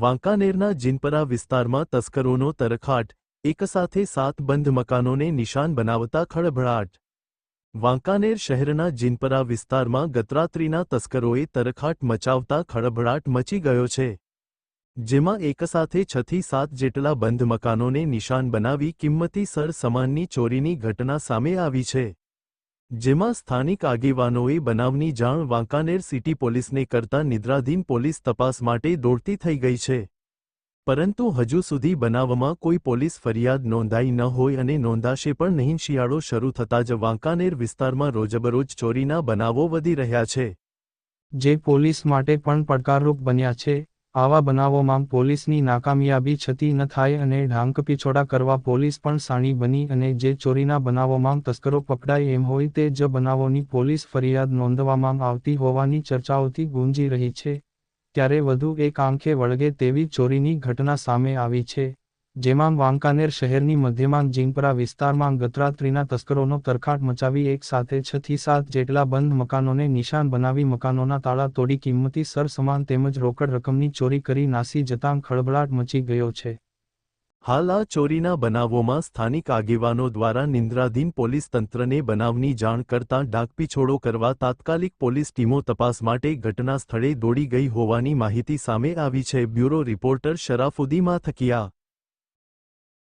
વાંકાનેરના જિનપરા વિસ્તારમાં તસ્કરોનો તરખાટ એકસાથે સાત બંધ મકાનોને નિશાન બનાવતા ખળભળાટ. વાંકાનેર શહેરના જિનપરા વિસ્તારમાં ગતરાત્રિના તસ્કરોએ તરખાટ મચાવતા ખળભળાટ મચી ગયો છે. જેમાં એકસાથે છથી સાત જેટલા બંધ મકાનોને નિશાન બનાવી કિંમતી સર સામાનની ચોરીની ઘટના સામે આવી છે. જેમાં સ્થાનિક આગેવાનોએ બનાવની જાણ વાંકાનેર સિટી પોલીસને કરતા નિદ્રાધીન પોલીસ તપાસ માટે દોડતી થઈ ગઈ છે. પરંતુ હજુ સુધી બનાવમાં કોઈ પોલીસ ફરિયાદ નોંધાઈ ન હોય અને નોંધાશે પણ નહીં, શિયાળો શરૂ થતાં જ વાંકાનેર વિસ્તારમાં રોજબરોજ ચોરીના બનાવો વધી રહ્યા છે. જે પોલીસ માટે પણ પડકારરૂપ બન્યા છે. આવા બનાવોમાં પોલીસની નાકામયાબી છતી ન થાય અને ઢાંકપીછોડા કરવા પોલીસ પણ સાણી બની અને જે ચોરીના બનાવોમાં તસ્કરો પકડાય એમ હોય તે જ બનાવોની પોલીસ ફરિયાદ નોંધવામાં આવતી હોવાની ચર્ચાઓથી ગુંજી રહી છે. ત્યારે વધુ એક આંખે વળગે તેવી ચોરીની ઘટના સામે આવી છે. જેમાં વાંકાનેર શહેરની મધ્યમાં જીંગપરા વિસ્તારમાં ગતરાત્રિના તસ્કરોનો તરખાટ મચાવી એક સાથે છ થી સાત જેટલા બંધ મકાનોને નિશાન બનાવી મકાનોના તાળા તોડી કિંમતી સરસમાન તેમજ રોકડ રકમની ચોરી કરી નાસી જતાં ખળભળાટ મચી ગયો છે. હાલ આ ચોરીના બનાવોમાં સ્થાનિક આગેવાનો દ્વારા નિંદ્રાધીન પોલીસ તંત્રને બનાવની જાણ કરતાં ડાકપીછોડો કરવા તાત્કાલિક પોલીસ ટીમો તપાસ માટે ઘટના સ્થળે દોડી ગઈ હોવાની માહિતી સામે આવી છે. Bureau reporter શરાફુદીમાં થકિયા